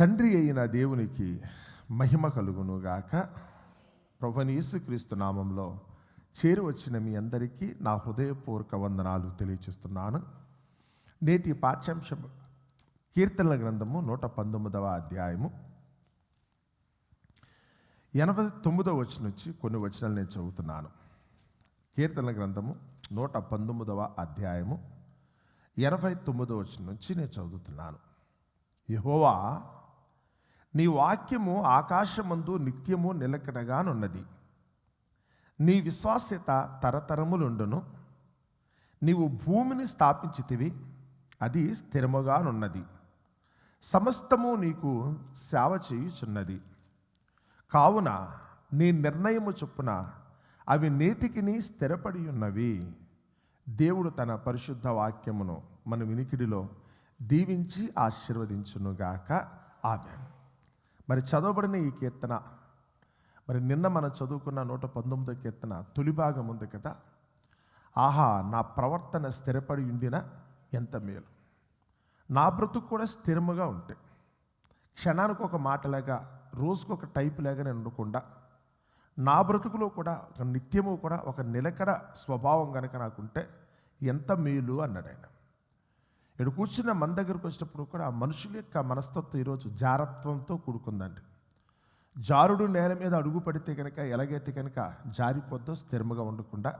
తండ్రి అయిన దేవునికి మహిమ కలుగును గాక ప్రభుని యేసుక్రీస్తు నామంలో చేరి వచ్చిన మీ అందరికీ నా హృదయపూర్వక వందనాలు తెలియచేస్తున్నాను. నేటి పాఠ్యాంశం కీర్తనల గ్రంథము నూట పంతొమ్మిదవ అధ్యాయము. ఎనభై తొమ్మిదవ వచ్చిన నుంచి కొన్ని వచనాలు నేను చదువుతున్నాను. కీర్తనల గ్రంథము నూట పంతొమ్మిదవ అధ్యాయము. ఎనభై తొమ్మిదవ వచ్చిన నుంచి నేను చదువుతున్నాను. యహోవా నీ వాక్యము ఆకాశమందు నిత్యము నిలకడగానున్నది. నీ విశ్వాస్యత తరతరములుండును. నీవు భూమిని స్థాపించితివి అది స్థిరముగానున్నది. సమస్తము నీకు సేవ చేయుచున్నది. కావున నీ నిర్ణయము చొప్పున అవి నేటికిని స్థిరపడి ఉన్నవి దేవుడు తన పరిశుద్ధ వాక్యమును మన వినికిడిలో దీవించి ఆశీర్వదించునుగాక. ఆమె మరి చదవబడిన ఈ కీర్తన మరి నిన్న మనం చదువుకున్న నూట పంతొమ్మిదో కీర్తన తొలి భాగం ఉంది కదా ఆహా నా ప్రవర్తన స్థిరపడి ఉండిన ఎంత మేలు. నా బ్రతుకు కూడా స్థిరముగా ఉంటే క్షణానికి ఒక మాటలాగా రోజుకు ఒక టైప్ లాగా నేను ఉండకుండా నా బ్రతుకులో కూడా ఒక నిత్యము కూడా ఒక నిలకడ స్వభావం కనుక నాకుంటే ఎంత మేలు అన్నాడు ఆయన. ఇక్కడ కూర్చున్న మన దగ్గరకు వచ్చినప్పుడు కూడా ఆ మనుషుల యొక్క మనస్తత్వం ఈరోజు జారత్వంతో కూడుకుందండి. జారుడు నేల మీద అడుగు పడితే కనుక ఎలాగైతే కనుక జారిపోద్దో స్థిరముగా ఉండకుండా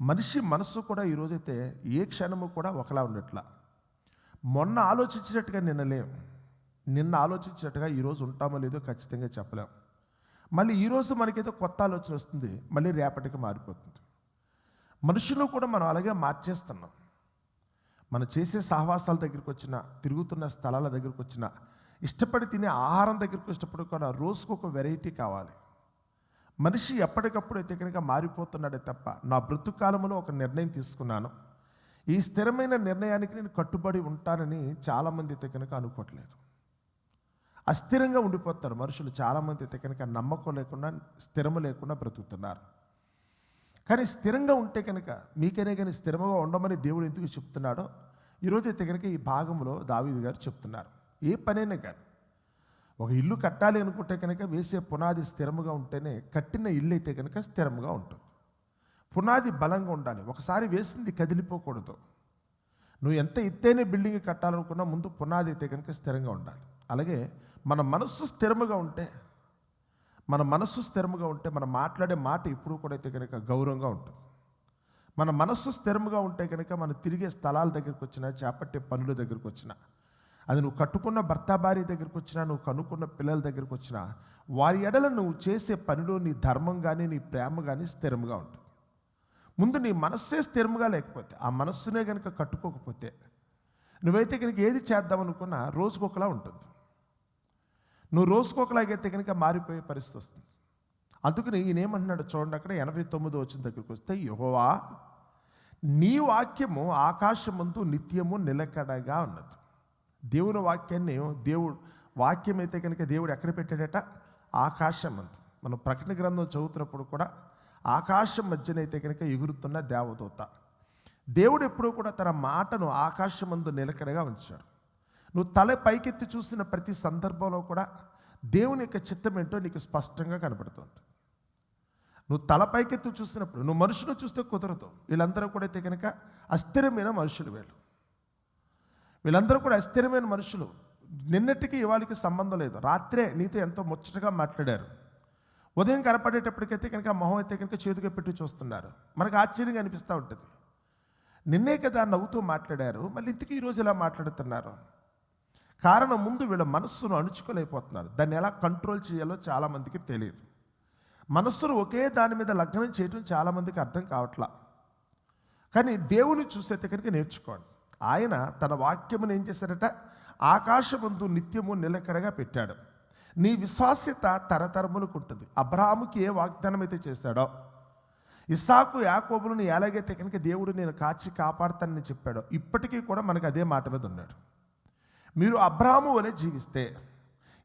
మనిషి మనస్సు కూడా ఈరోజైతే ఏ క్షణము కూడా ఒకలా ఉండట్లా. మొన్న ఆలోచించినట్టుగా నిన్న లేం నిన్న ఆలోచించినట్టుగా ఈరోజు ఉంటామో లేదో ఖచ్చితంగా చెప్పలేం. మళ్ళీ ఈరోజు మనకేదో కొత్త ఆలోచన వస్తుంది మళ్ళీ రేపటికి మారిపోతుంది. మనుషులు కూడా మనం అలాగే మార్చేస్తున్నాం. మనం చేసే సహవాసాల దగ్గరికి వచ్చిన తిరుగుతున్న స్థలాల దగ్గరికి వచ్చిన ఇష్టపడి తినే ఆహారం దగ్గరికి వచ్చినప్పుడు కూడా రోజుకు ఒక వెరైటీ కావాలి. మనిషి ఎప్పటికప్పుడు అయితే కనుక మారిపోతున్నాడే తప్ప నా బ్రతుకాలంలో ఒక నిర్ణయం తీసుకున్నాను. ఈ స్థిరమైన నిర్ణయానికి నేను కట్టుబడి ఉంటానని చాలామంది అయితే కనుక అనుకోవట్లేదు. అస్థిరంగా ఉండిపోతారు మనుషులు. చాలామంది అయితే కనుక నమ్మకం లేకుండా స్థిరము లేకుండా బ్రతుకుతున్నారు. కానీ స్థిరంగా ఉంటే కనుక మీకనే కానీ స్థిరంగా ఉండమని దేవుడు ఎందుకు చెప్తున్నాడో ఈరోజు అయితే కనుక ఈ భాగంలో దావీదు గారు చెప్తున్నారు. ఏ పనైనా కానీ ఒక ఇల్లు కట్టాలి అనుకుంటే కనుక వేసే పునాది స్థిరముగా ఉంటేనే కట్టిన ఇల్లు అయితే కనుక స్థిరముగా ఉంటుంది. పునాది బలంగా ఉండాలి. ఒకసారి వేసింది కదిలిపోకూడదు. నువ్వు ఎంత ఎత్తైన బిల్డింగ్ కట్టాలనుకున్నా ముందు పునాది అయితే కనుక స్థిరంగా ఉండాలి. అలాగే మన మనస్సు స్థిరముగా ఉంటే మన మనస్సు స్థిరముగా ఉంటే మనం మాట్లాడే మాట ఇప్పుడు కూడా అయితే కనుక గౌరవంగా ఉంటుంది. మన మనస్సు స్థిరముగా ఉంటే కనుక మనం తిరిగే స్థలాల దగ్గరికి వచ్చినా చేపట్టే పనుల దగ్గరికి వచ్చినా అది నువ్వు కట్టుకున్న భర్త భార్య దగ్గరికి వచ్చినా నువ్వు కనుక్కున్న పిల్లల దగ్గరికి వచ్చినా వారి ఎడల నువ్వు చేసే పనిలో నీ ధర్మం కానీ నీ ప్రేమ కానీ స్థిరముగా ఉంటుంది. ముందు నీ మనస్సే స్థిరముగా లేకపోతే ఆ మనస్సునే కనుక కట్టుకోకపోతే నువ్వైతే కనుక ఏది చేద్దామనుకున్నా రోజుకొకలా ఉంటుంది. నువ్వు రోజుకొకలాగైతే కనుక మారిపోయే పరిస్థితి వస్తుంది. అందుకని ఈయన ఏమంటున్నాడు చూడండి అక్కడ ఎనభై తొమ్మిది వచ్చిన దగ్గరికి వస్తే యహోవా నీ వాక్యము ఆకాశమందు నిత్యము నిలకడగా ఉన్నది. దేవుని వాక్యాన్ని దేవుడు వాక్యం అయితే కనుక దేవుడు ఎక్కడ పెట్టాడట? ఆకాశమందు. మనం ప్రకటన గ్రంథం చదువుతున్నప్పుడు కూడా ఆకాశం మధ్యనైతే కనుక ఎగురుతున్న దేవదూత. దేవుడు ఎప్పుడూ కూడా తన మాటను ఆకాశమందు నిలకడగా ఉంచాడు. నువ్వు తల పైకెత్తి చూసిన ప్రతి సందర్భంలో కూడా దేవుని యొక్క చిత్తం ఏంటో నీకు స్పష్టంగా కనపడుతుంది నువ్వు తల పైకెత్తి చూసినప్పుడు నువ్వు మనుషులు చూస్తే కుదరదు. వీళ్ళందరూ కూడా అయితే కనుక అస్థిరమైన మనుషులు వీళ్ళు. వీళ్ళందరూ కూడా అస్థిరమైన మనుషులు. నిన్నటికి ఇవాళకి సంబంధం లేదు. రాత్రే నీతో ఎంతో ముచ్చటగా మాట్లాడారు. ఉదయం కనపడేటప్పటికైతే కనుక మొహం అయితే కనుక చేతిగా పెట్టి చూస్తున్నారు. మనకు ఆశ్చర్యంగా అనిపిస్తూ ఉంటుంది. నిన్నే కదా నవ్వుతూ మాట్లాడారు. మళ్ళీ ఇంతకీ ఈరోజు ఇలా మాట్లాడుతున్నారు? కారణం ముందు వీళ్ళ మనస్సును అణుచుకోలేకపోతున్నారు. దాన్ని ఎలా కంట్రోల్ చేయాలో చాలామందికి తెలియదు. మనస్సును ఒకే దాని మీద లగ్నం చేయటం చాలామందికి అర్థం కావట్లా. కానీ దేవుని చూసే దగ్గరికి నేర్చుకోండి. ఆయన తన వాక్యమును ఏం చేశారట? ఆకాశమందు నిత్యము నిలకడగా పెట్టాడు. నీ విశ్వాస్యత తరతరములకు ఉంటుంది. అబ్రాహాముకి ఏ వాగ్దానం అయితే చేశాడో ఇసాకు యాకోబులను ఎలాగైతే కనుక దేవుడు నేను కాచి కాపాడుతానని చెప్పాడో ఇప్పటికీ కూడా మనకు అదే మాట మీద ఉన్నాడు. మీరు అబ్రాహము వలె జీవిస్తే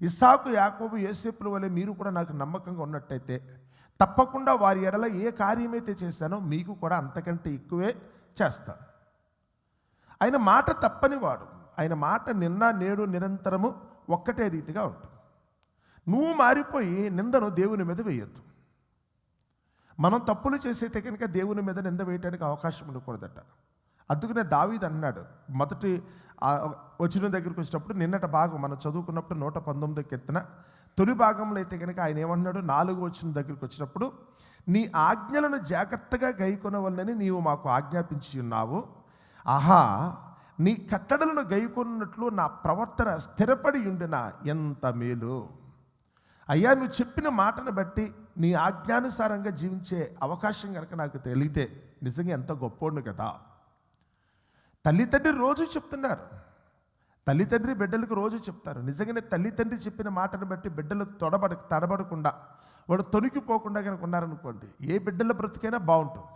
ఇస్సాకు యాకోబు యేసేపుల వలె మీరు కూడా నాకు నమ్మకంగా ఉన్నట్టయితే తప్పకుండా వారి ఎడల ఏ కార్యమైతే చేశానో మీకు కూడా అంతకంటే ఎక్కువే చేస్తాను ఆయన మాట తప్పనివాడు ఆయన మాట నిన్న నేడు నిరంతరము ఒక్కటే రీతిగా ఉంటుంది. నువ్వు మారిపోయి నిందను దేవుని మీద వేయొద్దు. మనం తప్పులు చేసేతే కనుక దేవుని మీద నింద వేయడానికి అవకాశం ఉండకూడదట. అందుకనే దావీద్ అన్నాడు మొదటి వచ్చిన దగ్గరికి వచ్చినప్పుడు నిన్నట భాగం మనం చదువుకున్నప్పుడు నూట పంతొమ్మిదికి ఎత్తిన తొలి భాగంలో అయితే కనుక ఆయన ఏమన్నాడు? నాలుగు వచ్చిన దగ్గరికి వచ్చినప్పుడు నీ ఆజ్ఞలను జాగ్రత్తగా గైకొనవల్లని నీవు మాకు ఆజ్ఞాపించి ఉన్నావు. ఆహా నీ కట్టడలను గైకొన్నట్లు నా ప్రవర్తన స్థిరపడి ఉండిన ఎంత మేలు. అయ్యా నువ్వు చెప్పిన మాటను బట్టి నీ ఆజ్ఞానుసారంగా జీవించే అవకాశం కనుక నాకు తెలియతే నిజంగా ఎంత గొప్పోడు కదా. తల్లిదండ్రి రోజు చెప్తున్నారు. తల్లిదండ్రి బిడ్డలకు రోజు చెప్తారు. నిజంగానే తల్లిదండ్రి చెప్పిన మాటను బట్టి బిడ్డలు తొడబడ తడబడకుండా వాడు తొనికిపోకుండా కనుక ఉన్నారనుకోండి ఏ బిడ్డల బ్రతికైనా బాగుంటుంది.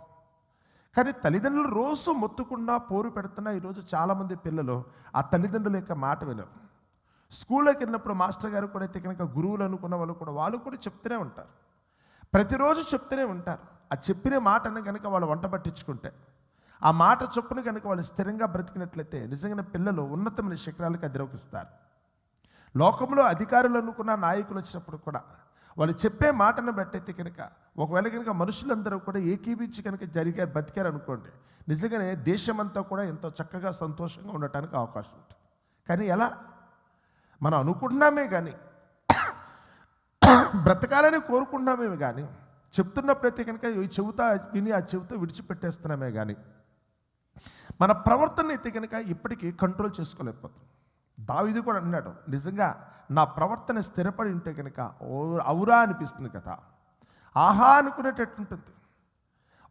కానీ తల్లిదండ్రులు రోజు మొత్తుకున్నా పోరు పెడుతున్నా ఈరోజు చాలామంది పిల్లలు ఆ తల్లిదండ్రుల యొక్క మాట వినరు. స్కూల్లోకి వెళ్ళినప్పుడు మాస్టర్ గారు కూడా అయితే కనుక గురువులు అనుకున్న వాళ్ళు కూడా వాళ్ళు కూడా చెప్తూనే ఉంటారు. ప్రతిరోజు చెప్తూనే ఉంటారు. ఆ చెప్పిన మాటను కనుక వాళ్ళు వంట పట్టించుకుంటే. ఆ మాట చొప్పున కనుక వాళ్ళు స్థిరంగా బ్రతికినట్లయితే నిజంగానే పిల్లలు ఉన్నతమైన శిఖరాలకు అధిరోపిస్తారు లోకంలో అధికారులు అనుకున్న నాయకులు వచ్చినప్పుడు కూడా వాళ్ళు చెప్పే మాటను బట్టయితే కనుక ఒకవేళ కనుక మనుషులందరూ కూడా ఏకీభించి కనుక జరిగారు బతికారు అనుకోండి నిజంగానే దేశమంతా కూడా ఎంతో చక్కగా సంతోషంగా ఉండటానికి అవకాశం ఉంటుంది. కానీ ఎలా? మనం అనుకుంటున్నామే కానీ బ్రతకాలని కోరుకుంటున్నామే కానీ చెప్తున్నప్పుడైతే కనుక ఈ చెబుతా విని ఆ చెబుతూ విడిచిపెట్టేస్తున్నామే కానీ మన ప్రవర్తన అయితే కనుక ఇప్పటికీ కంట్రోల్ చేసుకోలేకపోతున్నాం. దావిది కూడా అన్నాడు నిజంగా నా ప్రవర్తన స్థిరపడి ఉంటే కనుక అవురా అనిపిస్తుంది కదా. ఆహా అనుకునేటట్టు ఉంటుంది.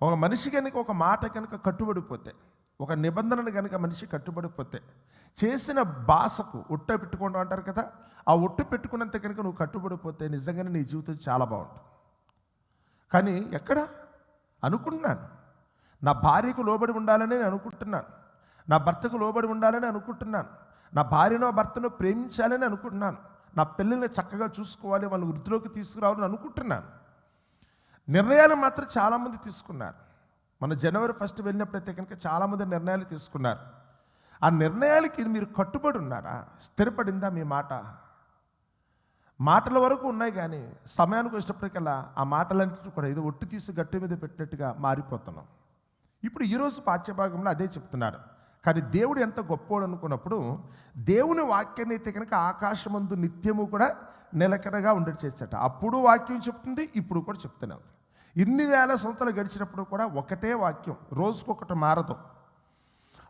ఒక మనిషి కనుక ఒక మాట కనుక కట్టుబడిపోతే ఒక నిబంధనను కనుక మనిషి కట్టుబడిపోతే చేసిన భాషకు ఉట్ట పెట్టుకోవడం అంటారు కదా ఆ ఒట్టు పెట్టుకున్నంత కనుక నువ్వు కట్టుబడిపోతే నిజంగానే నీ జీవితం చాలా బాగుంటుంది. కానీ ఎక్కడ? అనుకుంటున్నాను. నా భార్యకు లోబడి ఉండాలని నేను అనుకుంటున్నాను. నా భర్తకు లోబడి ఉండాలని అనుకుంటున్నాను. నా భార్యనో భర్తను ప్రేమించాలని అనుకుంటున్నాను. నా పిల్లల్ని చక్కగా చూసుకోవాలి వాళ్ళ వృద్ధిలోకి తీసుకురావాలని అనుకుంటున్నాను. నిర్ణయాలు మాత్రం చాలామంది తీసుకున్నారు. మన జనవరి ఫస్ట్ వెళ్ళినప్పుడైతే కనుక చాలామంది నిర్ణయాలు తీసుకున్నారు. ఆ నిర్ణయాలకి మీరు కట్టుబడి ఉన్నారా? స్థిరపడిందా మీ మాట? మాటల వరకు ఉన్నాయి కానీ సమయానికి వచ్చినప్పటికల్లా ఆ మాటలన్నింటినీ కూడా ఇది ఒట్టు తీసి గట్టి మీద పెట్టినట్టుగా మారిపోతున్నాం. ఇప్పుడు ఈరోజు పాఠ్యభాగంలో అదే చెప్తున్నాడు కానీ దేవుడు ఎంత గొప్పోడు అనుకున్నప్పుడు దేవుని వాక్యాన్ని అయితే కనుక ఆకాశమందు నిత్యము కూడా నిలకడగా ఉండేది చేసేట అప్పుడు వాక్యం చెప్తుంది ఇప్పుడు కూడా చెప్తున్నాం ఇన్ని వేల సంవత్సరాలు గడిచినప్పుడు కూడా ఒకటే వాక్యం రోజుకొకటి మారదు.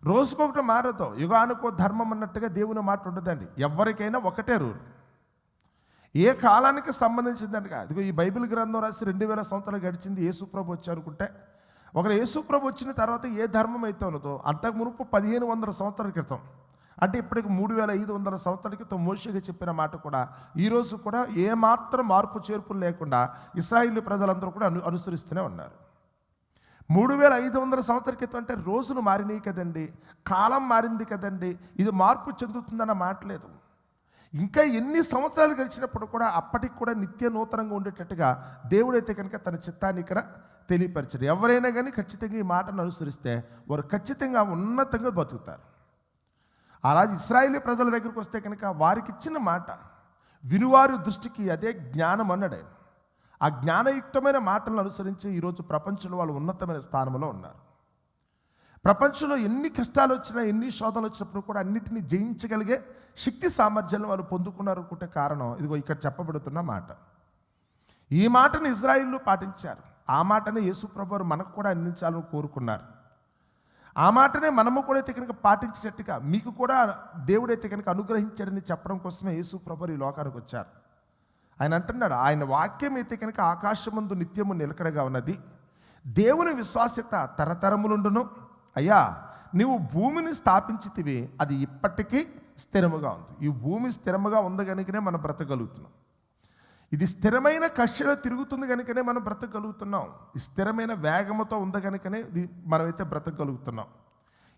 రోజుకొకటి మారదు. యుగానుకో ధర్మం అన్నట్టుగా దేవుని మాట ఉండదండి. ఎవరికైనా ఒకటే రూల్. ఏ కాలానికి సంబంధించిందండి అదిగో ఈ బైబిల్ గ్రంథం రాసి రెండు వేల సంవత్సరాలు గడిచింది యేసుప్రభు వచ్చి అనుకుంటే ఒకరు యేసుప్రభు వచ్చిన తర్వాత ఏ ధర్మం అయితే ఉన్నదో అంతకు మునుపు పదిహేను వందల సంవత్సరాల క్రితం అంటే ఇప్పటికి మూడు వేల ఐదు వందల సంవత్సరాల క్రితం మోషగా చెప్పిన మాట కూడా ఈరోజు కూడా ఏమాత్రం మార్పు చేర్పులు లేకుండా ఇస్రాయిల్ ప్రజలందరూ కూడా అను అనుసరిస్తూనే ఉన్నారు. మూడు వేల ఐదు వందల సంవత్సరాల క్రితం అంటే రోజులు మారినాయి కదండి కాలం మారింది కదండి ఇది మార్పు చెందుతుందన్న మాట లేదు. ఇంకా ఎన్ని సంవత్సరాలు గడిచినప్పుడు కూడా అప్పటికి కూడా నిత్య నూతనంగా ఉండేటట్టుగా దేవుడైతే కనుక తన చిత్తాన్ని ఇక్కడ తెలియపరచరు. ఎవరైనా కానీ ఖచ్చితంగా ఈ మాటను అనుసరిస్తే వారు ఖచ్చితంగా ఉన్నతంగా బతుకుతారు. అలాగే ఇస్రాయేలీ ప్రజల దగ్గరికి వస్తే కనుక వారికి ఇచ్చిన మాట వినువారి దృష్టికి అదే జ్ఞానం అన్నాడు ఆయన. ఆ జ్ఞానయుక్తమైన మాటలను అనుసరించి ఈరోజు ప్రపంచంలో వాళ్ళు ఉన్నతమైన స్థానంలో ఉన్నారు. ప్రపంచంలో ఎన్ని కష్టాలు వచ్చినా ఎన్ని శోధనలు వచ్చినప్పుడు కూడా అన్నిటినీ జయించగలిగే శక్తి సామర్థ్యాలను వాళ్ళు పొందుకున్నారు అనుకుంటే కారణం ఇదిగో ఇక్కడ చెప్పబడుతున్న మాట. ఈ మాటను ఇజ్రాయిల్లో పాటించారు. ఆ మాటనే యేసుప్రభువారు మనకు కూడా అందించాలని కోరుకున్నారు. ఆ మాటనే మనము కూడా అయితే కనుక పాటించేటట్టుగా మీకు కూడా దేవుడైతే కనుక అనుగ్రహించాడని చెప్పడం కోసమే యేసు ప్రభు ఈ లోకానికి వచ్చారు. ఆయన అంటున్నాడు ఆయన వాక్యం అయితే కనుక ఆకాశమందు నిత్యము నిలకడగా ఉన్నది. దేవుని విశ్వాస్యత తరతరములుండును. అయ్యా నీవు భూమిని స్థాపించితివి అది ఇప్పటికీ స్థిరముగా ఉంది. ఈ భూమి స్థిరముగా ఉంది కనుకనే మనం బ్రతకగలుగుతున్నాం. ఇది స్థిరమైన కక్షలో తిరుగుతుంది కనుకనే మనం బ్రతకగలుగుతున్నాం. ఈ స్థిరమైన వేగముతో ఉంది కనుకనే ఇది మనమైతే బ్రతకగలుగుతున్నాం.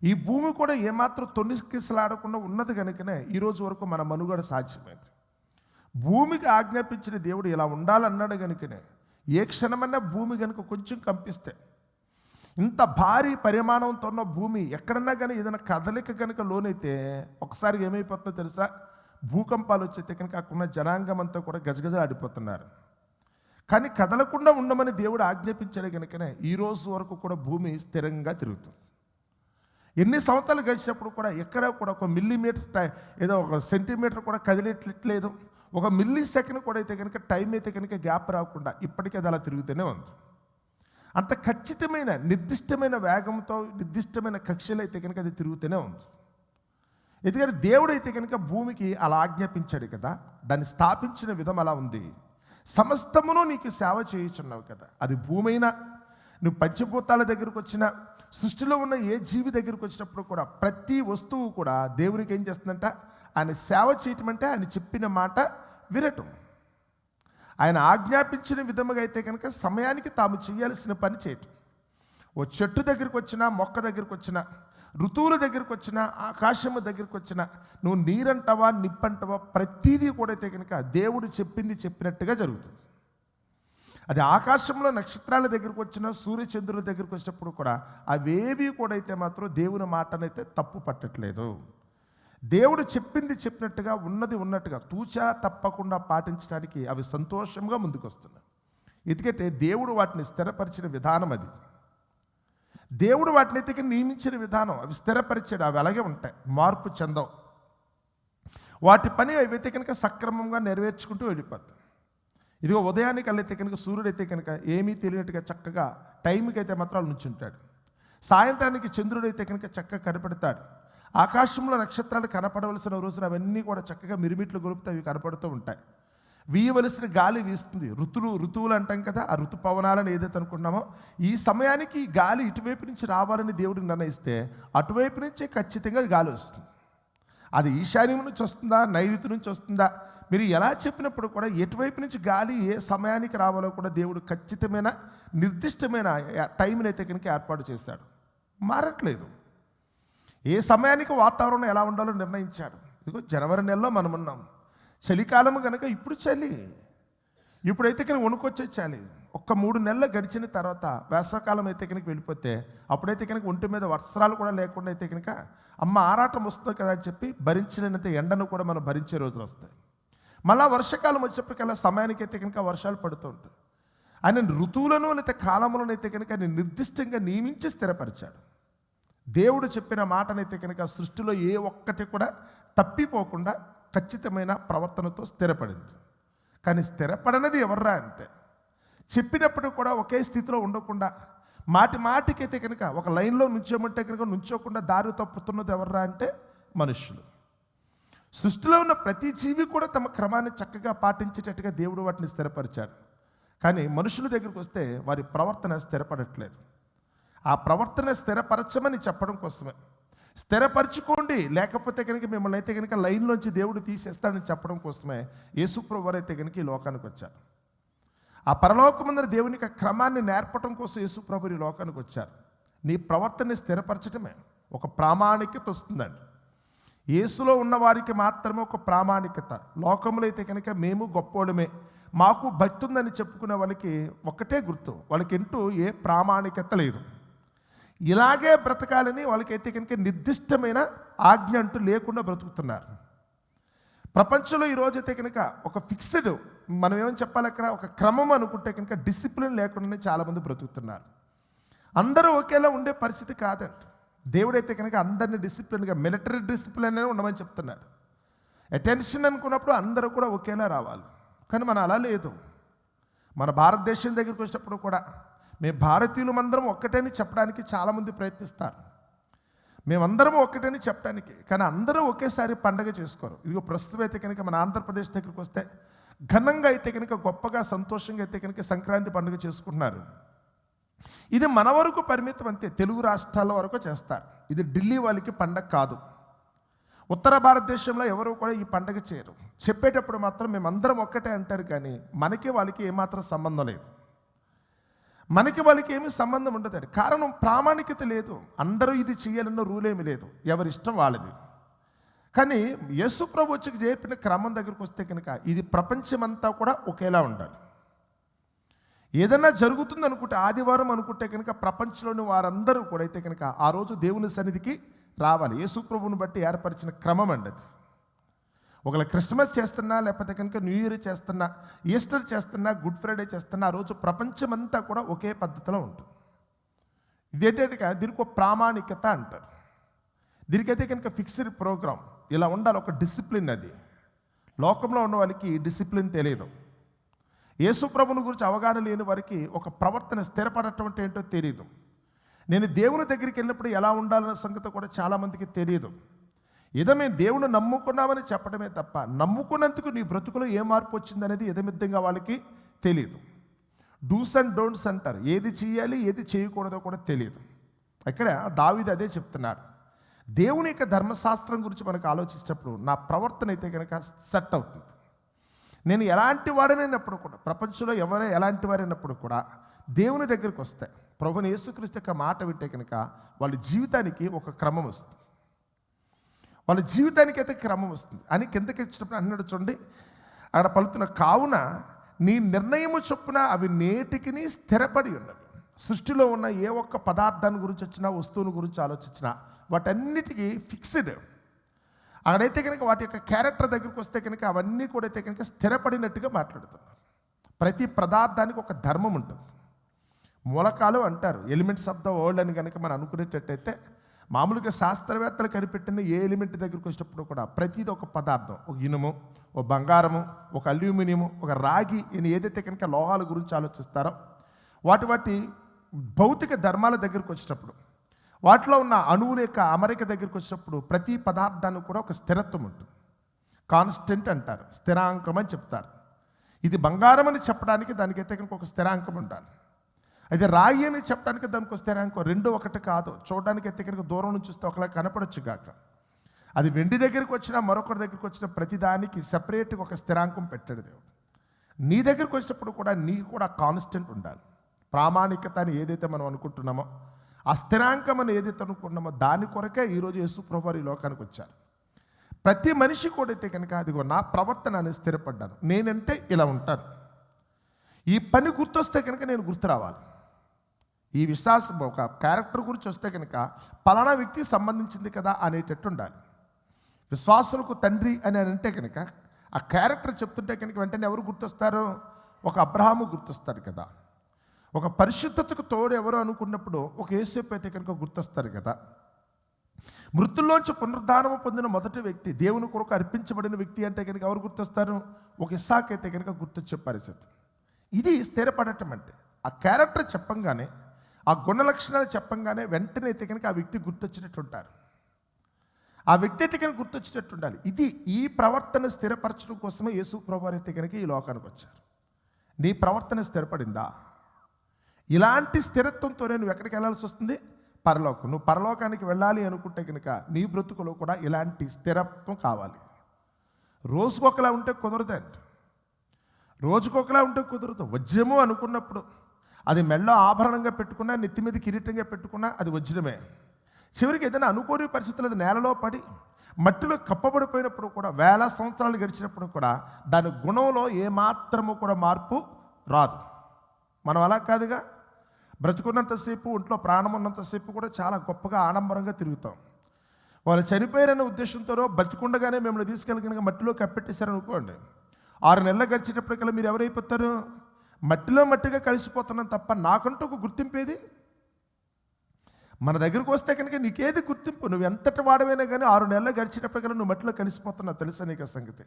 ఈ భూమి కూడా ఏమాత్రం తొన్నికిసలాడకుండా ఉన్నది కనుకనే ఈరోజు వరకు మన మనుగడ సాధ్యమైంది. భూమికి ఆజ్ఞాపించిన దేవుడు ఇలా ఉండాలన్నాడు కనుకనే ఏ క్షణమన్నా భూమి కనుక కొంచెం కంపిస్తే ఇంత భారీ పరిమాణంతో ఉన్న భూమి ఎక్కడన్నా కానీ ఏదైనా కదలిక కనుక లోనైతే ఒకసారి ఏమైపోతుందో తెలుసా? భూకంపాలు వచ్చే కనుక కాకుండా జనాంగం అంతా కూడా గజగజలాడిపోతున్నారు. కానీ కదలకుండా ఉండమని దేవుడు ఆజ్ఞాపించాడు కనుకనే ఈ రోజు వరకు కూడా భూమి స్థిరంగా తిరుగుతుంది. ఎన్ని సంవత్సరాలు గడిచినప్పుడు కూడా ఎక్కడ కూడా ఒక మిల్లీమీటర్ టై ఏదో ఒక సెంటీమీటర్ కూడా కదిలేట్లేదు. ఒక మిల్లీ సెకండ్ కూడా అయితే కనుక టైం అయితే కనుక గ్యాప్ రాకుండా ఇప్పటికీ అది అలా తిరుగుతూనే ఉంది. అంత ఖచ్చితమైన నిర్దిష్టమైన వేగంతో నిర్దిష్టమైన కక్షలు అయితే కనుక అది తిరుగుతూనే ఉంది. ఎందుకంటే దేవుడు అయితే కనుక భూమికి అలా ఆజ్ఞాపించాడు కదా దాన్ని స్థాపించిన విధం అలా ఉంది. సమస్తమును నీకు సేవ చేయుచున్నావు కదా అది భూమైనా? నువ్వు పంచభూతాల దగ్గరకు వచ్చిన సృష్టిలో ఉన్న ఏ జీవి దగ్గరకు వచ్చినప్పుడు కూడా ప్రతి వస్తువు కూడా దేవునికి ఏం చేస్తుందంట? ఆయన సేవ చేయటం అంటే ఆయన చెప్పిన మాట వినటం. ఆయన ఆజ్ఞాపించిన విధముగా అయితే కనుక సమయానికి తాము చేయాల్సిన పని చేయటం. ఓ చెట్టు దగ్గరికి వచ్చినా మొక్క దగ్గరికి వచ్చినా ఋతువుల దగ్గరికి వచ్చిన ఆకాశము దగ్గరికి వచ్చిన నువ్వు నీరంటవా నిప్పంటవా ప్రతిదీ కూడా అయితే కనుక దేవుడు చెప్పింది చెప్పినట్టుగా జరుగుతుంది. అది ఆకాశంలో నక్షత్రాల దగ్గరికి వచ్చిన సూర్యచంద్రుల దగ్గరికి వచ్చినప్పుడు కూడా అవేవి కూడా అయితే మాత్రం దేవుని మాటనైతే తప్పు పట్టట్లేదు. దేవుడు చెప్పింది చెప్పినట్టుగా ఉన్నది ఉన్నట్టుగా తూచా తప్పకుండా పాటించడానికి అవి సంతోషంగా ముందుకు వస్తున్నాయి ఎందుకంటే దేవుడు వాటిని స్థిరపరిచిన విధానం అది. దేవుడు వాటిని అయితే నియమించిన విధానం అవి స్థిరపరిచాడు అవి అలాగే ఉంటాయి. మార్పు చెందవు. వాటి పని అయితే కనుక సక్రమంగా నెరవేర్చుకుంటూ వెళ్ళిపోతాయి. ఇదిగో ఉదయానికి అయితే కనుక సూర్యుడు అయితే కనుక ఏమీ తెలియనట్టుగా చక్కగా టైంకి అయితే మాత్రం నుంచుంటాడు. సాయంత్రానికి చంద్రుడు అయితే కనుక చక్కగా కనపడతాడు. ఆకాశంలో నక్షత్రాలు కనపడవలసిన రోజున అవన్నీ కూడా చక్కగా మిరిమిట్లు గొలుపుతూ అవి కనపడుతూ ఉంటాయి. వీయవలసిన గాలి వీస్తుంది. ఋతులు ఋతువులు అంటాం కదా ఆ ఋతుపవనాలని ఏదైతే అనుకున్నామో ఈ సమయానికి ఈ గాలి ఇటువైపు నుంచి రావాలని దేవుడు నిర్ణయిస్తే అటువైపు నుంచే ఖచ్చితంగా గాలి వస్తుంది. అది ఈశాన్యం నుంచి వస్తుందా నైరుతి నుంచి వస్తుందా? మీరు ఎలా చెప్పినప్పుడు కూడా ఎటువైపు నుంచి గాలి ఏ సమయానికి రావాలో కూడా దేవుడు ఖచ్చితమైన నిర్దిష్టమైన టైంని అయితే కనుక ఏర్పాటు చేశాడు. మారట్లేదు. ఏ సమయానికి వాతావరణం ఎలా ఉండాలో నిర్ణయించాడు. ఇదిగో జనవరి నెలలో మనం ఉన్నాం చలికాలం కనుక ఇప్పుడు చలి. ఇప్పుడైతే కనుక వణుకొచ్చే చలి. ఒక్క మూడు నెలలు గడిచిన తర్వాత వేసవకాలం అయితే కనుక వెళ్ళిపోతే అప్పుడైతే కనుక ఒంటి మీద వస్త్రాలు కూడా లేకుండా అయితే కనుక అమ్మ ఆరాటం వస్తుంది కదా అని చెప్పి భరించినంత ఎండను కూడా మనం భరించే రోజులు వస్తాయి. మళ్ళా వర్షాకాలం వచ్చేప్పటికల్లా సమయానికి అయితే కనుక వర్షాలు పడుతూ ఉంటాయి. ఆయన ఋతువులను లేకపోతే కాలములను అయితే కనుక ఆయన నిర్దిష్టంగా నియమించి స్థిరపరిచాడు. దేవుడు చెప్పిన మాటనైతే కనుక సృష్టిలో ఏ ఒక్కటి కూడా తప్పిపోకుండా ఖచ్చితమైన ప్రవర్తనతో స్థిరపడింది. కానీ స్థిరపడనది ఎవర్రా అంటే? చెప్పినప్పుడు కూడా ఒకే స్థితిలో ఉండకుండా మాటి మాటికైతే కనుక ఒక లైన్లో నుంచోమంటే కనుక నుంచోకుండా దారి తప్పుతున్నది ఎవర్రా అంటే? మనుషులు సృష్టిలో ఉన్న ప్రతి జీవి కూడా తమ క్రమాన్ని చక్కగా పాటించేటట్టుగా దేవుడు వాటిని స్థిరపరిచాడు. కానీ మనుషుల దగ్గరికి వస్తే వారి ప్రవర్తన స్థిరపడట్లేదు. ఆ ప్రవర్తన స్థిరపరచమని చెప్పడం కోసమే. స్థిరపరచుకోండి. లేకపోతే కనుక మిమ్మల్ని అయితే కనుక లైన్లోంచి దేవుడు తీసేస్తాడని చెప్పడం కోసమే యేసుప్రభు అయితే కనుక ఈ లోకానికి వచ్చారు. ఆ పరలోకమందరి దేవునికి ఆ క్రమాన్ని నేర్పడం కోసం యేసుప్రభు ఈ లోకానికి వచ్చారు. నీ ప్రవర్తనని స్థిరపరచడమే ఒక ప్రామాణికత వస్తుందండి. యేసులో ఉన్న వారికి మాత్రమే ఒక ప్రామాణికత. లోకంలో అయితే కనుక మేము గొప్పోడమే మాకు భక్తి ఉందని చెప్పుకునే వాళ్ళకి ఒకటే గుర్తు. వాళ్ళకి ఇంటూ ఏ ప్రామాణికత లేదు. ఇలాగే బ్రతకాలని వాళ్ళకైతే కనుక నిర్దిష్టమైన ఆజ్ఞ అంటూ లేకుండా బ్రతుకుతున్నారు. ప్రపంచంలో ఈరోజు అయితే కనుక ఒక ఫిక్స్డ్ మనం ఏమని చెప్పాలి అక్కడ? ఒక క్రమం అనుకుంటే కనుక డిసిప్లిన్ లేకుండానే చాలామంది బ్రతుకుతున్నారు. అందరూ ఒకేలా ఉండే పరిస్థితి కాదంట దేవుడైతే కనుక అందరినీ డిసిప్లిన్గా మిలిటరీ డిసిప్లిన్ అనే ఉండమని చెప్తున్నారు. అటెన్షన్ అనుకున్నప్పుడు అందరూ కూడా ఒకేలా రావాలి. కానీ మన అలా లేదు. మన భారతదేశం దగ్గరికి వచ్చినప్పుడు కూడా మేము భారతీయులు అందరం ఒక్కటని చెప్పడానికి చాలామంది ప్రయత్నిస్తారు. మేమందరం ఒక్కటని చెప్పడానికి కానీ అందరూ ఒకేసారి పండగ చేసుకోరు. ఇదిగో ప్రస్తుతం అయితే కనుక మన ఆంధ్రప్రదేశ్ దగ్గరికి వస్తే ఘనంగా అయితే కనుక గొప్పగా సంతోషంగా అయితే కనుక సంక్రాంతి పండుగ చేసుకుంటున్నారు. ఇది మన వరకు పరిమితం అంతే తెలుగు రాష్ట్రాల వరకు చేస్తారు. ఇది ఢిల్లీ వాళ్ళకి పండగ కాదు. ఉత్తర భారతదేశంలో ఎవరు కూడా ఈ పండగ చేయరు. చెప్పేటప్పుడు మాత్రం మేమందరం ఒక్కటే అంటారు కానీ మనకి వాళ్ళకి ఏమాత్రం సంబంధం లేదు. మనకి వాళ్ళకి ఏమీ సంబంధం ఉండదండి. కారణం ప్రామాణికత లేదు. అందరూ ఇది చేయాలన్న రూల్ ఏమీ లేదు. ఎవరిష్టం వాళ్ళది. కానీ యేసు ప్రభు వచ్చి చేర్పిన క్రమం దగ్గరికి వస్తే కనుక ఇది ప్రపంచమంతా కూడా ఒకేలా ఉండాలి. ఏదైనా జరుగుతుంది అనుకుంటే ఆదివారం అనుకుంటే కనుక ప్రపంచంలోని వారందరూ కూడా అయితే కనుక ఆ రోజు దేవుని సన్నిధికి రావాలి. యేసు ప్రభువుని బట్టి ఏర్పరిచిన క్రమం అండి అది. ఒకవేళ క్రిస్మస్ చేస్తున్నా లేకపోతే కనుక న్యూ ఇయర్ చేస్తున్నా ఈస్టర్ చేస్తున్నా గుడ్ ఫ్రైడే చేస్తున్నా ఆ రోజు ప్రపంచమంతా కూడా ఒకే పద్ధతిలో ఉంటుంది. ఇదేంటంటే దీనికి ఒక ప్రామాణికత అంటారు. దీనికైతే కనుక ఫిక్స్డ్ ప్రోగ్రామ్ ఇలా ఉండాలి ఒక డిసిప్లిన్ అది. లోకంలో ఉన్న వాళ్ళకి డిసిప్లిన్ తెలియదు యేసుప్రభుని గురించి అవగాహన లేని వారికి ఒక ప్రవర్తన స్థిరపడటం అంటే ఏంటో తెలియదు నేను దేవుని దగ్గరికి వెళ్ళినప్పుడు ఎలా ఉండాలన్న సంగతి కూడా చాలామందికి తెలియదు ఏదో మేము దేవుని నమ్ముకున్నామని చెప్పడమే తప్ప నమ్ముకున్నందుకు నీ బ్రతుకులో ఏ మార్పు వచ్చిందనేది ఎదమిద్దంగా వాళ్ళకి తెలియదు డూస్ అండ్ డోంట్స్ అంటారు. ఏది చేయాలి ఏది చేయకూడదో కూడా తెలియదు ఇక్కడ దావిది అదే చెప్తున్నాడు. దేవుని యొక్క ధర్మశాస్త్రం గురించి మనకు ఆలోచించినప్పుడు నా ప్రవర్తన అయితే కనుక సెట్ అవుతుంది. నేను ఎలాంటి వాడనైనప్పుడు కూడా ప్రపంచంలో ఎవరే ఎలాంటి వారైనప్పుడు కూడా దేవుని దగ్గరికి వస్తే ప్రభుని యేసుక్రీస్తు యొక్క మాట వింటే కనుక వాళ్ళ జీవితానికి ఒక క్రమం వస్తుంది. వాళ్ళ జీవితానికి అయితే క్రమం వస్తుంది. అని కిందకి వచ్చినప్పుడు అన్నాడు చూడండి అక్కడ పలుతున్న కావున నీ నిర్ణయము చొప్పున అవి నేటికి స్థిరపడి ఉన్నవి. సృష్టిలో ఉన్న ఏ ఒక్క పదార్థాన్ని గురించి వచ్చినా వస్తువుని గురించి ఆలోచించినా వాటన్నిటికీ ఫిక్స్డ్ అక్కడైతే కనుక వాటి యొక్క క్యారెక్టర్ దగ్గరికి వస్తే కనుక అవన్నీ కూడా అయితే కనుక స్థిరపడినట్టుగా మాట్లాడుతున్నారు ప్రతి పదార్థానికి ఒక ధర్మం ఉంటుంది. మూలకాలు అంటారు. ఎలిమెంట్స్ ఆఫ్ ద వరల్డ్ అని కనుక మనం అనుకునేటట్టయితే మామూలుగా శాస్త్రవేత్తలు కనిపెట్టిన ఏ ఎలిమెంట్ దగ్గరికి వచ్చినప్పుడు కూడా ప్రతిది ఒక పదార్థం ఒక ఇనుము ఒక బంగారము ఒక అల్యూమినియము ఒక రాగి ఈయన ఏదైతే కనుక లోహాల గురించి ఆలోచిస్తారో వాటి వాటి భౌతిక ధర్మాల దగ్గరికి వచ్చినప్పుడు వాటిలో ఉన్న అణువుల యొక్క అమరిక దగ్గరికి వచ్చినప్పుడు ప్రతి పదార్థానికి కూడా ఒక స్థిరత్వం ఉంటుంది. కాన్స్టెంట్ అంటారు స్థిరాంకం అని చెప్తారు. ఇది బంగారం అని చెప్పడానికి దానికైతే కనుక ఒక స్థిరాంకం ఉండాలి. అయితే రాయి అని చెప్పడానికి దానికి వస్తే స్థిరాంకం రెండు ఒకటి కాదు. చూడడానికి అయితే కనుక దూరం నుంచి వస్తే ఒకలా కనపడొచ్చు గాక. అది వెండి దగ్గరికి వచ్చినా మరొకరి దగ్గరికి వచ్చిన ప్రతిదానికి సపరేట్గా ఒక స్థిరాంకం పెట్టాడు దేవుడు. నీ దగ్గరికి వచ్చినప్పుడు కూడా నీకు కూడా కాన్స్టెంట్ ఉండాలి. ప్రామాణికత అని ఏదైతే మనం అనుకుంటున్నామో ఆ స్థిరాంకం అని ఏదైతే అనుకుంటున్నామో దాని కొరకే ఈరోజు యేసు ఈ లోకానికి వచ్చారు. ప్రతి మనిషి కూడా అయితే కనుక అదిగో నా ప్రవర్తన అనేది స్థిరపడ్డాను. నేనంటే ఇలా ఉంటాను. ఈ పని గుర్తొస్తే కనుక నేను గుర్తు రావాలి. ఈ విశ్వాసం ఒక క్యారెక్టర్ గురించి వస్తే కనుక పలానా వ్యక్తికి సంబంధించింది కదా అనేటట్టు ఉండాలి. విశ్వాసులకు తండ్రి అని అని అంటే కనుక ఆ క్యారెక్టర్ చెప్తుంటే కనుక వెంటనే ఎవరు గుర్తొస్తారు? ఒక అబ్రహాము గుర్తొస్తారు కదా. ఒక పరిశుద్ధతకు తోడు ఎవరు అనుకున్నప్పుడు ఒక ఏసేపు అయితే కనుక గుర్తొస్తారు కదా. మృతుల్లోంచి పునరుద్ధానము పొందిన మొదటి వ్యక్తి దేవుని కొరకు అర్పించబడిన వ్యక్తి అంటే కనుక ఎవరు గుర్తొస్తారు? ఒక ఇస్సాకైతే అయితే కనుక గుర్తొచ్చే పరిస్థితి. ఇది స్థిరపడటం అంటే. ఆ క్యారెక్టర్ చెప్పంగానే ఆ గుణ లక్షణాలు చెప్పంగానే వెంటనే అయితే కనుక ఆ వ్యక్తి గుర్తొచ్చినట్టు ఉంటారు ఆ వ్యక్తి అయితే కనుక గుర్తొచ్చినట్టు ఉండాలి ఇది ఈ ప్రవర్తన స్థిరపరచడం కోసమే యేసు ప్రభు అయితే కనుక ఈ లోకానికి వచ్చారు. నీ ప్రవర్తన స్థిరపడిందా? ఇలాంటి స్థిరత్వంతో నేను ఎక్కడికి వెళ్ళాల్సి వస్తుంది? పరలోకం. నువ్వు పరలోకానికి వెళ్ళాలి అనుకుంటే కనుక నీ బ్రతుకులో కూడా ఇలాంటి స్థిరత్వం కావాలి. రోజుకొకలా ఉంటే కుదరదండి. రోజుకొకలా ఉంటే కుదరదు. వజ్రము అనుకున్నప్పుడు అది మెళ్ళో ఆభరణంగా పెట్టుకున్నా నెత్తి మీద కిరీటంగా పెట్టుకున్నా అది వజ్రమే. చివరికి ఏదైనా అనుకోని పరిస్థితులు అది నేలలో పడి మట్టిలో కప్పబడిపోయినప్పుడు కూడా వేల సంవత్సరాలు గడిచినప్పుడు కూడా దాని గుణంలో ఏమాత్రము కూడా మార్పు రాదు. మనం అలా కాదుగా? బ్రతుకున్నంతసేపు ఒంట్లో ప్రాణం ఉన్నంతసేపు కూడా చాలా గొప్పగా ఆడంబరంగా తిరుగుతాం. వాళ్ళు చనిపోయారనే ఉద్దేశంతోనో బ్రతికుండగానే మిమ్మల్ని తీసుకెళ్ళగలిగిన మట్టిలో కప్పెట్టేశారనుకోండి. ఆరు నెలలు గడిచేటప్పటికల్లా మీరు ఎవరైపోతారు? మట్టిలో మట్టిగా కలిసిపోతున్నాను తప్ప నాకంటూ ఒక గుర్తింపేది మన దగ్గరకు వస్తే కనుక నీకేది గుర్తింపు? నువ్వు ఎంతటి వాడవైనా కానీ ఆరు నెలలు గడిచేటప్పటికల్లా నువ్వు మట్టిలో కలిసిపోతున్నావు తెలుసా నీకు సంగతి?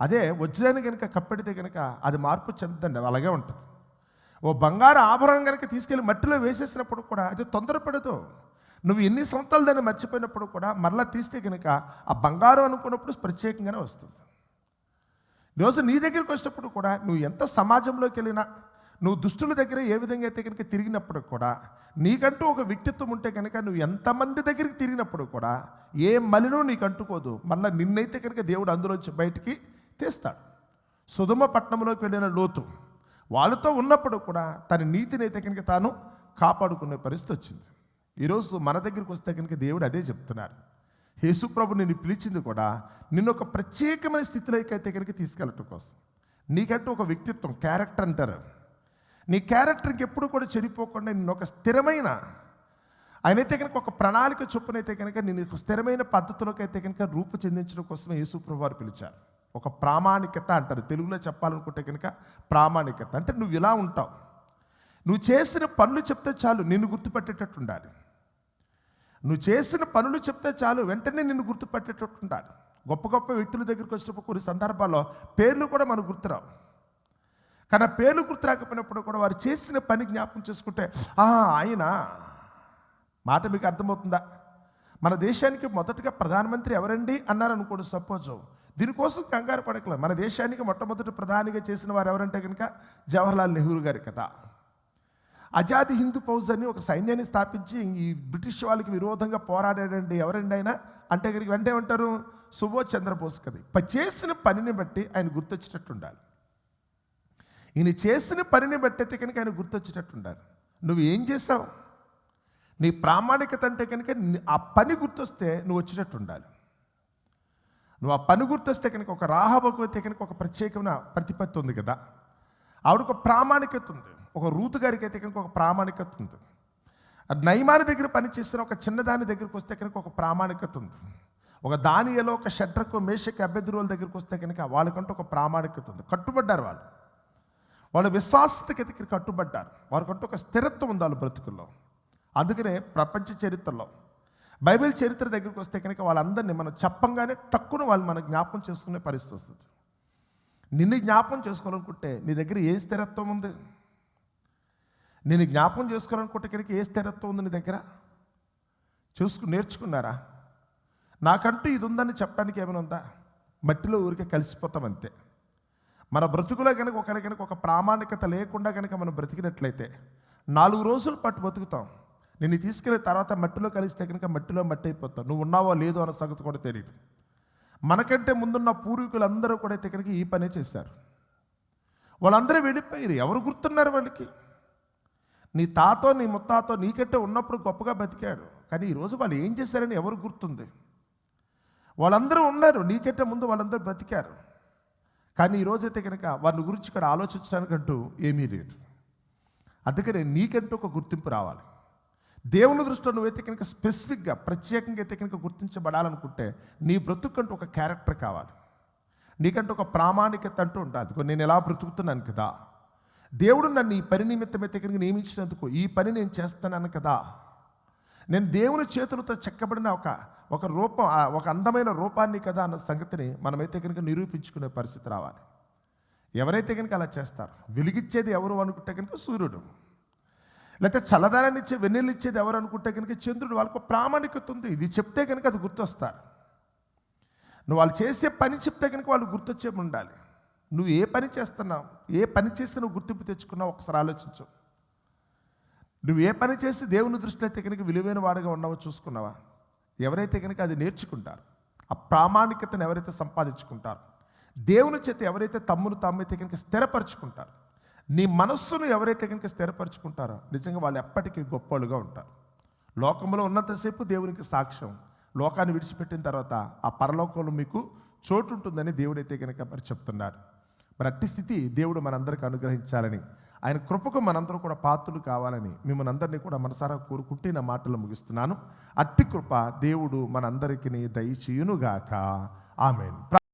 అదే వజ్రాన్ని కనుక కప్పెడితే కనుక అది మార్పు చెందండి అలాగే ఉంటుంది. ఓ బంగారు ఆభరణం కనుక తీసుకెళ్ళి మట్టిలో వేసేసినప్పుడు కూడా అది తొందరపడదు. నువ్వు ఎన్ని సంవత్సరాలు దాన్ని మర్చిపోయినప్పుడు కూడా మరలా తీస్తే కనుక ఆ బంగారం అనుకున్నప్పుడు ప్రత్యేకంగానే వస్తుంది. ఈరోజు నీ దగ్గరికి వచ్చినప్పుడు కూడా నువ్వు ఎంత సమాజంలోకి వెళ్ళినా నువ్వు దుష్టుల దగ్గర ఏ విధంగా అయితే కనుక తిరిగినప్పుడు కూడా నీకంటూ ఒక వ్యక్తిత్వం ఉంటే కనుక నువ్వు ఎంతమంది దగ్గరికి తిరిగినప్పుడు కూడా ఏ మలినో నీకు అంటుకోదు మళ్ళీ నిన్నైతే కనుక దేవుడు అందులోంచి బయటికి తీస్తాడు. సుధుమ పట్టణంలోకి వెళ్ళిన లోతు వాళ్ళతో ఉన్నప్పుడు కూడా తన నీతిని అయితే కనుక తాను కాపాడుకునే పరిస్థితి వచ్చింది. ఈరోజు మన దగ్గరికి వస్తే కనుక దేవుడు అదే చెప్తున్నాడు యేసుప్రభు నిన్ను పిలిచింది కూడా నిన్ను ఒక ప్రత్యేకమైన స్థితిలోకి అయితే కనుక తీసుకెళ్ళటం కోసం. నీకంటూ ఒక వ్యక్తిత్వం క్యారెక్టర్ అంటారు. నీ క్యారెక్టర్కి ఎప్పుడు కూడా చెడిపోకుండా నిన్ను ఒక స్థిరమైన ఆయన అయితే కనుక ఒక ప్రణాళిక చొప్పునైతే కనుక నేను స్థిరమైన పద్ధతిలోకి అయితే కనుక రూపు చెందించడం కోసమే యేసుప్రభు వారు పిలిచారు. ఒక ప్రామాణికత అంటారు. తెలుగులో చెప్పాలనుకుంటే కనుక ప్రామాణికత. అంటే నువ్వు ఇలా ఉంటావు. నువ్వు చేసిన పనులు చెప్తే చాలు నిన్ను గుర్తుపెట్టేటట్టు ఉండాలి. నువ్వు చేసిన పనులు చెప్తే చాలు వెంటనే నిన్ను గుర్తుపెట్టేటట్టు ఉండాలి. గొప్ప గొప్ప వ్యక్తుల దగ్గరికి వచ్చినప్పుడు కొన్ని సందర్భాల్లో పేర్లు కూడా మనకు గుర్తురావు. కానీ ఆ పేర్లు గుర్తు రాకపోయినప్పుడు కూడా వారు చేసిన పని జ్ఞాపకం చేసుకుంటే ఆయన మాట మీకు అర్థమవుతుందా? మన దేశానికి మొదటగా ప్రధానమంత్రి ఎవరండి? అన్నారు అనుకోండి సపోజ్ దీనికోసం కంగారు పడకలేదు మన దేశానికి మొట్టమొదటి ప్రధానిగా చేసిన వారు ఎవరంటే కనుక జవహర్లాల్ నెహ్రూ గారి కదా. అజాది హిందూ ఫౌజ్ అని ఒక సైన్యాన్ని స్థాపించి ఈ బ్రిటిష్ వాళ్ళకి విరోధంగా పోరాడాడండి ఎవరండి ఆయన? అంటే కనుక వెంటనే ఉంటారు సుభాష్ చంద్రబోస్ కది చేసిన పనిని బట్టి ఆయన గుర్తొచ్చేటట్టు ఉండాలి ఈయన చేసిన పనిని బట్టి అయితే కనుక ఆయన గుర్తొచ్చేటట్టు ఉండాలి నువ్వు ఏం చేసావు నీ ప్రామాణికత అంటే కనుక ఆ పని గుర్తొస్తే నువ్వు వచ్చేటట్టు ఉండాలి నువ్వు ఆ పని గుర్తొస్తే కనుక ఒక రాహబకు అయితే కనుక ఒక ప్రత్యేకమైన ప్రతిపత్తి ఉంది కదా. ఆవిడకు ఒక ప్రామాణికత ఉంది. ఒక రూతు గారికి అయితే కనుక ఒక ప్రామాణికత ఉంది. నయమాని దగ్గర పనిచేసిన ఒక చిన్నదాని దగ్గరికి వస్తే కనుక ఒక ప్రామాణికత ఉంది. ఒక దానియలో ఒక షట్రకు మేషకి అభ్యర్థుల దగ్గరికి వస్తే కనుక వాళ్ళకంటూ ఒక ప్రామాణికత ఉంది. కట్టుబడ్డారు వాళ్ళు. వాళ్ళ విశ్వాసతకి కట్టుబడ్డారు. వారికంటూ ఒక స్థిరత్వం ఉంది వాళ్ళ బ్రతుకుల్లో. అందుకనే ప్రపంచ చరిత్రలో బైబిల్ చరిత్ర దగ్గరికి వస్తే కనుక వాళ్ళందరినీ మనం చెప్పంగానే టక్కున వాళ్ళు మన జ్ఞాపకం చేసుకునే పరిస్థితి వస్తుంది. నిన్ను జ్ఞాపకం చేసుకోవాలనుకుంటే నీ దగ్గర ఏ స్థిరత్వం ఉంది? నేను జ్ఞాపకం చేసుకోవాలనుకుంటే కనుక ఏ స్థిరత్వం ఉంది నీ దగ్గర? చూసుకు నేర్చుకున్నారా? నాకంటూ ఇది ఉందని చెప్పడానికి ఏమైనా ఉందా? మట్టిలో ఊరికే కలిసిపోతాం అంతే. మన బ్రతుకులో కనుక ఒకరి కనుక ఒక ప్రామాణికత లేకుండా కనుక మనం బ్రతికినట్లయితే నాలుగు రోజులు పాటు బతుకుతాం. నేను తీసుకెళ్ళిన తర్వాత మట్టిలో కలిస్తే కనుక మట్టిలో మట్టి అయిపోతాం. నువ్వు ఉన్నావో లేదో అన్న సంగతి కూడా తెలియదు మనకంటే ముందున్న పూర్వీకులందరూ కూడా ఇక్కడికి ఈ పనే చేశారు. వాళ్ళందరూ వెళ్ళిపోయారు. ఎవరు గుర్తున్నారు వాళ్ళకి? నీ తాతో నీ ముత్తాతో నీకంటే ఉన్నప్పుడు గొప్పగా బతికాడు. కానీ ఈరోజు వాళ్ళు ఏం చేశారని ఎవరు గుర్తుంది? వాళ్ళందరూ ఉన్నారు. నీకంటే ముందు వాళ్ళందరూ బతికారు. కానీ ఈరోజైతే కనుక వారిని గురించి ఇక్కడ ఆలోచించడానికంటూ ఏమీ లేదు. అందుకనే నీకంటూ ఒక గుర్తింపు రావాలి. దేవుని దృష్టిలో నువ్వైతే కనుక స్పెసిఫిక్గా ప్రత్యేకంగా అయితే కనుక గుర్తించబడాలనుకుంటే నీ బ్రతుకంటూ ఒక క్యారెక్టర్ కావాలి. నీకంటూ ఒక ప్రామాణికత అంటూ ఉండాలి. నేను ఎలా బ్రతుకుతున్నాను కదా. దేవుడు నన్ను ఈ పని నిమిత్తం అయితే కనుక నియమించినందుకు ఈ పని నేను చేస్తున్నాను కదా. నేను దేవుని చేతులతో చెక్కబడిన ఒక ఒక రూపం ఒక అందమైన రూపాన్ని కదా అన్న సంగతిని మనమైతే కనుక నిరూపించుకునే పరిస్థితి రావాలి. ఎవరైతే కనుక అలా చేస్తారు వెలిగిచ్చేది ఎవరు అనుకుంటే కనుక సూర్యుడు. లేకపోతే చల్లదానాన్ని ఇచ్చే వెన్నెలు ఇచ్చేది ఎవరు అనుకుంటే కనుక చంద్రుడు వాళ్ళకు ప్రామాణికత ఉంది. ఇది చెప్తే కనుక అది గుర్తొస్తారు. నువ్వు వాళ్ళు చేసే పని చెప్తే కనుక వాళ్ళు గుర్తొచ్చే ఉండాలి నువ్వు ఏ పని చేస్తున్నావు ఏ పని చేస్తే నువ్వు గుర్తింపు తెచ్చుకున్నావు ఒకసారి ఆలోచించు. నువ్వు ఏ పని చేసి దేవుని దృష్టిలో అయితే కనుక విలువైన వాడుగా ఉన్నావో చూసుకున్నావా? ఎవరైతే కనుక అది నేర్చుకుంటారు ఆ ప్రామాణికతను ఎవరైతే సంపాదించుకుంటారు దేవుని చేత ఎవరైతే తమ్మును తమ్మైతే కనుక స్థిరపరచుకుంటారు నీ మనస్సును ఎవరైతే కనుక స్థిరపరచుకుంటారో నిజంగా వాళ్ళు ఎప్పటికీ గొప్పలుగా ఉంటారు. లోకంలో ఉన్నంతసేపు దేవునికి సాక్ష్యం. లోకాన్ని విడిచిపెట్టిన తర్వాత ఆ పరలోకంలో మీకు చోటు ఉంటుందని దేవుడైతే కనుక మరి చెప్తున్నాడు. మరి అట్టి స్థితి దేవుడు మనందరికీ అనుగ్రహించాలని ఆయన కృపకు మనందరం కూడా పాత్రలు కావాలని మిమ్మల్ని అందరినీ కూడా మనసారా కోరుకుంటే నా మాటలు ముగిస్తున్నాను. అట్టి కృప దేవుడు మనందరికీ దయచేయునుగాక. ఆమెన్.